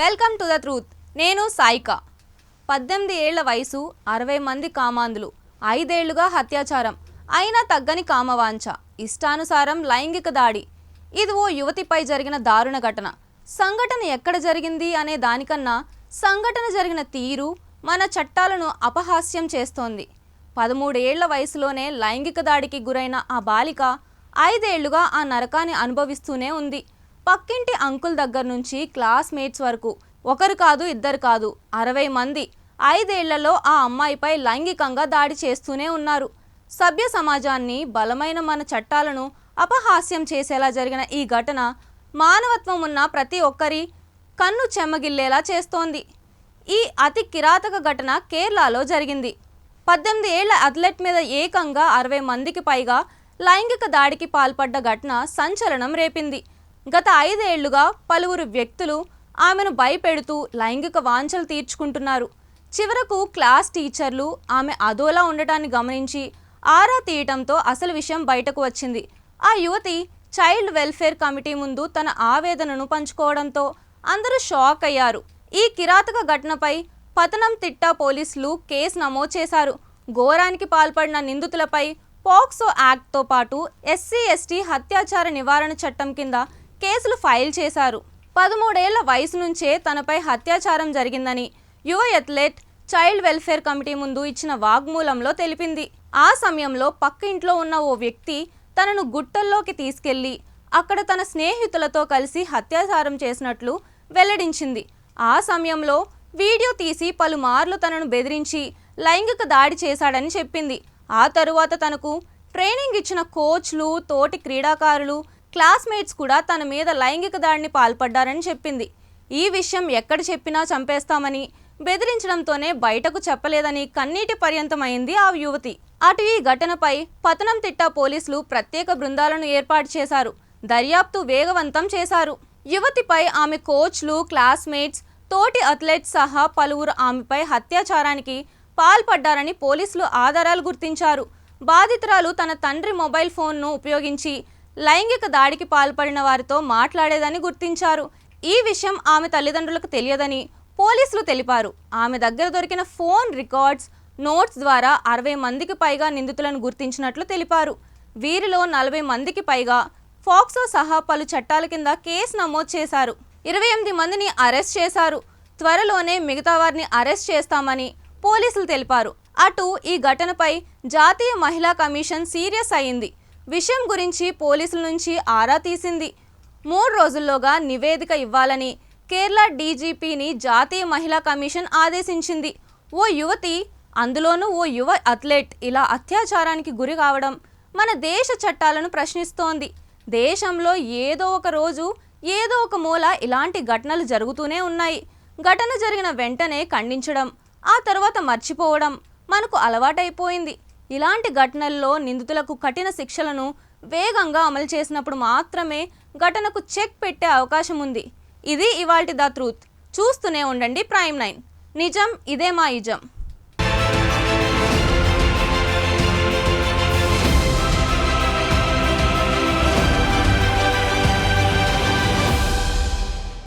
Welcome to the truth. నేను సాయిక పద్దెనిమిది ఏళ్ళ వయసు అరవై మంది కామాంధులు ఐదేళ్ళుగా అత్యాచారం అయినా తగ్గని కామవాంఛ ఇష్టానుసారం లైంగిక దాడి. ఇది ఓ యువతిపై జరిగిన దారుణ ఘటన. సంఘటన ఎక్కడ జరిగింది అనే దానికన్నా సంఘటన జరిగిన తీరు మన చట్టాలను అపహాస్యం చేస్తోంది. పదమూడేళ్ళ వయసులోనే లైంగిక దాడికి గురైన ఆ బాలిక ఐదేళ్ళుగా ఆ నరకాన్ని అనుభవిస్తూనే ఉంది. పక్కింటి అంకుల్ దగ్గర నుంచి క్లాస్మేట్స్ వరకు. ఒకరు కాదు ఇద్దరు కాదు. అరవై మంది. ఐదేళ్ళలో ఆ అమ్మాయిపై లైంగికంగా దాడి చేస్తూనే ఉన్నారు. సభ్య సమాజాన్ని బలమైన మన చట్టాలను అపహాస్యం చేసేలా జరిగిన ఈ ఘటన మానవత్వం ఉన్న ప్రతి ఒక్కరి కన్ను చెమ్మగిల్లేలా చేస్తోంది. ఈ అతి కిరాతక ఘటన కేరళలో జరిగింది. పద్దెనిమిది ఏళ్ళ అథ్లెట్ మీద ఏకంగా అరవై మందికి పైగా లైంగిక దాడికి పాల్పడ్డ ఘటన సంచలనం రేపింది. గత ఐదేళ్ళుగా పలువురు వ్యక్తులు ఆమెను భయపెడుతూ లైంగిక వాంఛలు తీర్చుకుంటున్నారు. చివరకు క్లాస్ టీచర్లు ఆమె అదోలా ఉండటాన్ని గమనించి ఆరా తీయటంతో అసలు విషయం బయటకు వచ్చింది. ఆ యువతి చైల్డ్ వెల్ఫేర్ కమిటీ ముందు తన ఆవేదనను పంచుకోవడంతో అందరూ షాక్ అయ్యారు. ఈ కిరాతక ఘటనపై పతనంతిట్ట పోలీసులు కేసు నమోదు చేశారు. ఘోరానికి పాల్పడిన నిందితులపై పోక్సో యాక్ట్తో పాటు ఎస్సీ ఎస్టీ హత్యాచార నివారణ చట్టం కింద కేసులు ఫైల్ చేశారు. పదమూడేళ్ళ వయసు నుంచే తనపై అత్యాచారం జరిగిందని యువ అథ్లెట్ చైల్డ్ వెల్ఫేర్ కమిటీ ముందు ఇచ్చిన వాగ్మూలంలో తెలిపింది. ఆ సమయంలో పక్క ఇంట్లో ఉన్న ఓ వ్యక్తి తనను గుట్టల్లోకి తీసుకెళ్ళి అక్కడ తన స్నేహితులతో కలిసి హత్యాచారం చేసినట్లు వెల్లడించింది. ఆ సమయంలో వీడియో తీసి పలుమార్లు తనను బెదిరించి లైంగిక దాడి చేశాడని చెప్పింది. ఆ తరువాత తనకు ట్రైనింగ్ ఇచ్చిన కోచ్లు తోటి క్రీడాకారులు క్లాస్మేట్స్ కూడా తన మీద లైంగిక దాడిని పాల్పడ్డారని చెప్పింది. ఈ విషయం ఎక్కడ చెప్పినా చంపేస్తామని బెదిరించడంతోనే బయటకు చెప్పలేదని కన్నీటి పర్యంతమైంది ఆ యువతి. అటు ఈ ఘటనపై పతనంతిట్ట పోలీసులు ప్రత్యేక బృందాలను ఏర్పాటు చేశారు. దర్యాప్తు వేగవంతం చేశారు. యువతిపై ఆమె కోచ్లు క్లాస్మేట్స్ తోటి అథ్లెట్స్ సహా పలువురు ఆమెపై హత్యాచారానికి పాల్పడ్డారని పోలీసులు ఆధారాలు గుర్తించారు. బాధితురాలు తన తండ్రి మొబైల్ ఫోన్ను ఉపయోగించి లైంగిక దాడికి పాల్పడిన వారితో మాట్లాడేదని గుర్తించారు. ఈ విషయం ఆమె తల్లిదండ్రులకు తెలియదని పోలీసులు తెలిపారు. ఆమె దగ్గర దొరికిన ఫోన్ రికార్డ్స్ నోట్స్ ద్వారా అరవై మందికి పైగా నిందితులను గుర్తించినట్లు తెలిపారు. వీరిలో నలభై మందికి పైగా ఫాక్సో సహా పలు చట్టాల కింద కేసు నమోదు చేశారు. ఇరవై ఎనిమిది మందిని అరెస్ట్ చేశారు. త్వరలోనే మిగతా వారిని అరెస్ట్ చేస్తామని పోలీసులు తెలిపారు. అటు ఈ ఘటనపై జాతీయ మహిళా కమిషన్ సీరియస్ అయింది విషయం గురించి పోలీసుల నుంచి ఆరా తీసింది. మూడు రోజుల్లోగా నివేదిక ఇవ్వాలని కేరళ డీజీపీని జాతీయ మహిళా కమిషన్ ఆదేశించింది. ఓ యువతి అందులోనూ ఓ యువ అథ్లెట్ ఇలా అత్యాచారానికి గురి కావడం మన దేశ చట్టాలను ప్రశ్నిస్తోంది. దేశంలో ఏదో ఒక రోజు ఏదో ఒక మూల ఇలాంటి ఘటనలు జరుగుతూనే ఉన్నాయి. ఘటన జరిగిన వెంటనే ఖండించడం ఆ తర్వాత మర్చిపోవడం మనకు అలవాటైపోయింది. ఇలాంటి ఘటనల్లో నిందితులకు కఠిన శిక్షలను వేగంగా అమలు చేసినప్పుడు మాత్రమే ఘటనకు చెక్ పెట్టే అవకాశం ఉంది. ఇది ఇవాల్టి ద ట్రూత్. చూస్తూనే ఉండండి ప్రైమ్ నైన్. నిజం ఇదే మా ఇజం.